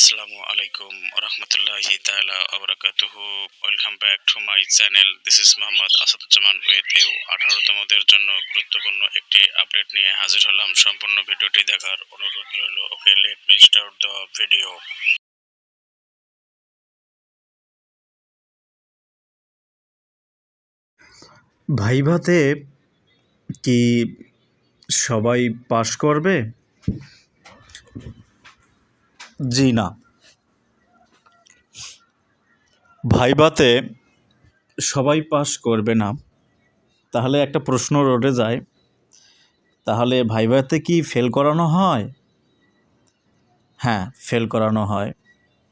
আসসালামু আলাইকুম রহমতুল্লাহি তাআলা আবরাকাতুহু welcome back to my channel this is Mohammad Asaduzzaman you আঠারোতমদের জন্য গুরুত্বপূর্ণ একটি আপডেট নিয়ে হাজির হলাম। সম্পূর্ণ ভিডিওটি দেখার অনুরোধ রইল। Okay let me start the video ভাইভাতে কি সবাই পাশ করবে? জি না। ভাইভাতে সবাই পাশ করবে না। তাহলে একটা প্রশ্ন রটে যায়, তাহলে ভাইভাতে কি ফেল করানো হয়? হ্যাঁ ফেল করানো হয়।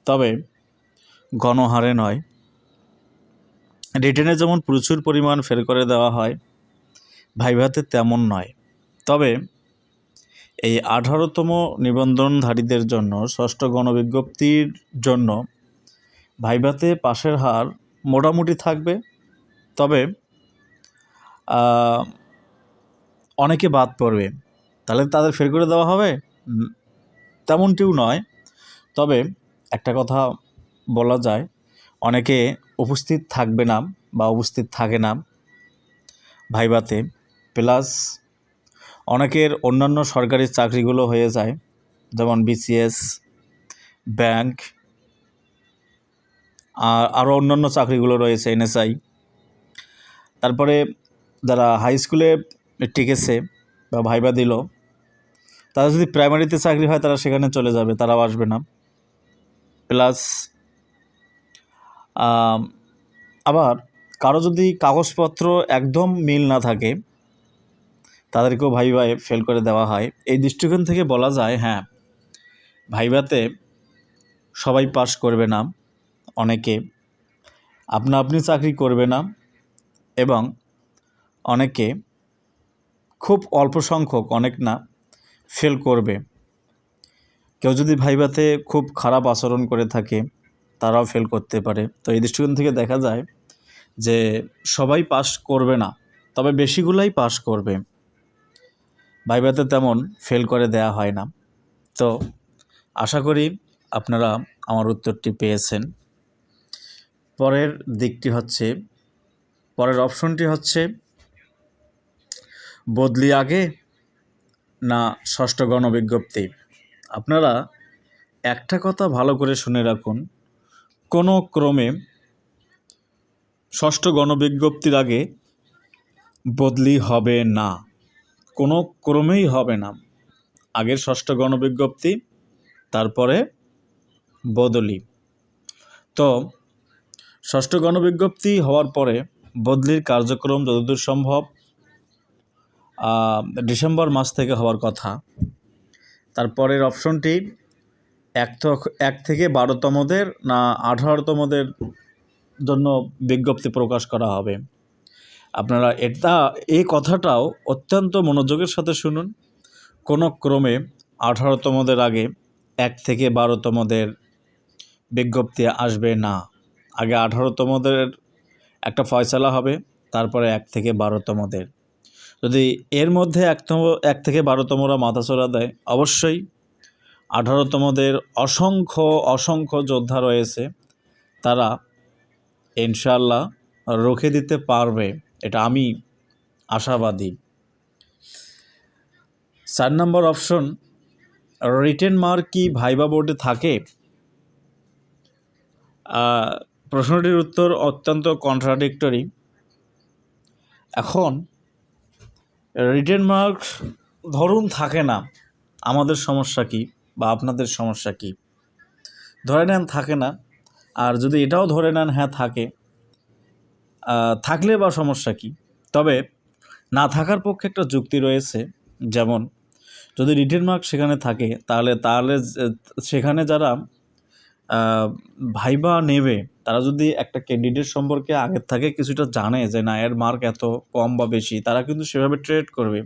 তবে গণহারে নয়। রিটেনে যেমন প্রচুর পরিমাণ ফেল করে দেওয়া হয় ভাইভাতে তেমন নয়। তবে এই আঠারোতম নিবন্ধনধারীদের জন্য ষষ্ঠ গণবিজ্ঞপ্তির জন্য ভাইভাতে পাশের হার মোটামুটি থাকবে। তবে অনেকে বাদ পড়বে। তাহলে তাদের ফের করে দেওয়া হবে? তেমনটিও নয়। তবে একটা কথা বলা যায়, অনেকে উপস্থিত থাকবে না বা উপস্থিত থাকে না ভাইভাতে, প্লাস অনেকের অন্যান্য সরকারি চাকরিগুলো হয়ে যায়, যেমন বিসিএস ব্যাংক আর আরও অন্যান্য চাকরিগুলো রয়েছে এনএসআই তারপরে যারা হাই স্কুলে টিকেছে বা ভাইবা দিল, তারা যদি প্রাইমারিতে চাকরি হয়, তারা সেখানে চলে যাবে, তারাও আসবে না। প্লাস আবার কারও যদি কাগজপত্র একদম মিল না থাকে তাদেরকেও ভাইভায় ফেল করে দেওয়া হয়। এই দৃষ্টিকোণ থেকে বলা যায় হ্যাঁ ভাইভাতে সবাই পাস করবে না অনেকে। আপনা আপনি চাকরি করবে না এবং অনেকে খুব অল্প সংখ্যক, অনেক না ফেল করবে। কেউ যদি ভাইভাতে খুব খারাপ আচরণ করে থাকে, তারাও ফেল করতে পারে। তো এই দৃষ্টিকোণ থেকে দেখা যায় যে সবাই পাস করবে না, তবে বেশিগুলাই পাস করবে। ভাইভাতে তেমন ফেল করে দেয়া হয় না। তো আশা করি আপনারা আমার উত্তরটি পেয়েছেন। পরের দিকটি হচ্ছে, পরের অপশনটি হচ্ছে, বদলি আগে না ষষ্ঠ গণবিজ্ঞপ্তি? আপনারা একটা কথা ভালো করে শুনে রাখুন, কোনো ক্রমে ষষ্ঠ গণবিজ্ঞপ্তির আগে বদলি হবে না। কোনো ক্রমেই হবে না। আগের ষষ্ঠ গণবিজ্ঞপ্তি, তারপরে বদলি। তো, ষষ্ঠ গণবিজ্ঞপ্তি হওয়ার পরে বদলির কার্যক্রম যতদূর সম্ভব ডিসেম্বর মাস থেকে হওয়ার কথা। তারপরের অপশনটি এক এক থেকে বারোতমদের না আঠারোতমদের জন্য বিজ্ঞপ্তি প্রকাশ করা হবে। আপনারা এটা এই কথাটাও অত্যন্ত মনোযোগের সাথে শুনুন। কোনো ক্রমে আঠারোতমদের আগে এক থেকে বারোতমদের বিজ্ঞপ্তি আসবে না। আগে আঠারোতমদের একটা ফয়সালা হবে, তারপরে এক থেকে বারোতমদের। যদি এর মধ্যে একতম, এক থেকে বারোতমরা মাথাচড়া দেয়, অবশ্যই আঠারোতমদের অসংখ্য অসংখ্য যোদ্ধা রয়েছে। তারা ইনশাল্লাহ রুখে দিতে পারবে। এটা আমি আশাবাদী। চার নম্বর অপশন, রিটেন মার্ক কি ভাইবা বোর্ডে থাকে? প্রশ্নটির উত্তর অত্যন্ত কন্ট্রাডিক্টরি এখন, রিটেন মার্ক ধরুন থাকে না, আমাদের সমস্যা কি বা আপনাদের সমস্যা কি? ধরে নেন থাকে না, আর যদি এটাও ধরে নেন হ্যাঁ থাকে থাকলে বা সমস্যা কি? তবে না থাকার পক্ষে একটা যুক্তি রয়েছে, যেমন যদি রিটেন মার্ক সেখানে থাকে, তাহলে তাহলে সেখানে যারা ভাইবা নেবে, তারা যদি একটা ক্যান্ডিডেট সম্পর্কে আগের থেকে কিছুটা জানে যে না, এর মার্ক এত কম বা বেশি, তারা কিন্তু সেভাবে ট্রেড করবে।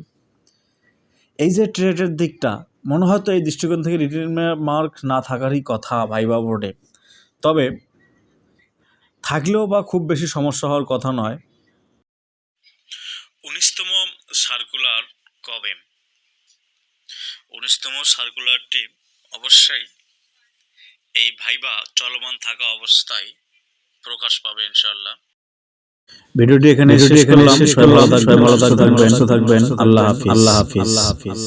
এই যে ট্রেডের দিকটা, মনে হয় তো এই দৃষ্টিকোণ থেকে রিটেন মার্ক না থাকারই কথা ভাইবা বোর্ডে তবে থাকলেও বা খুব বেশি সমস্যা হওয়ার কথা নয়। উনিশতম সার্কুলার কবে? উনিশতম সার্কুলারটি অবশ্যই এই ভাইবা চলমান থাকা অবস্থায় প্রকাশ পাবে ইনশাআল্লাহ। ভিডিওটি এখানে শেষ করলাম। সবাই ভালো থাকবেন সুস্থ থাকবেন। আল্লাহ হাফিজ। আল্লাহ হাফিজ।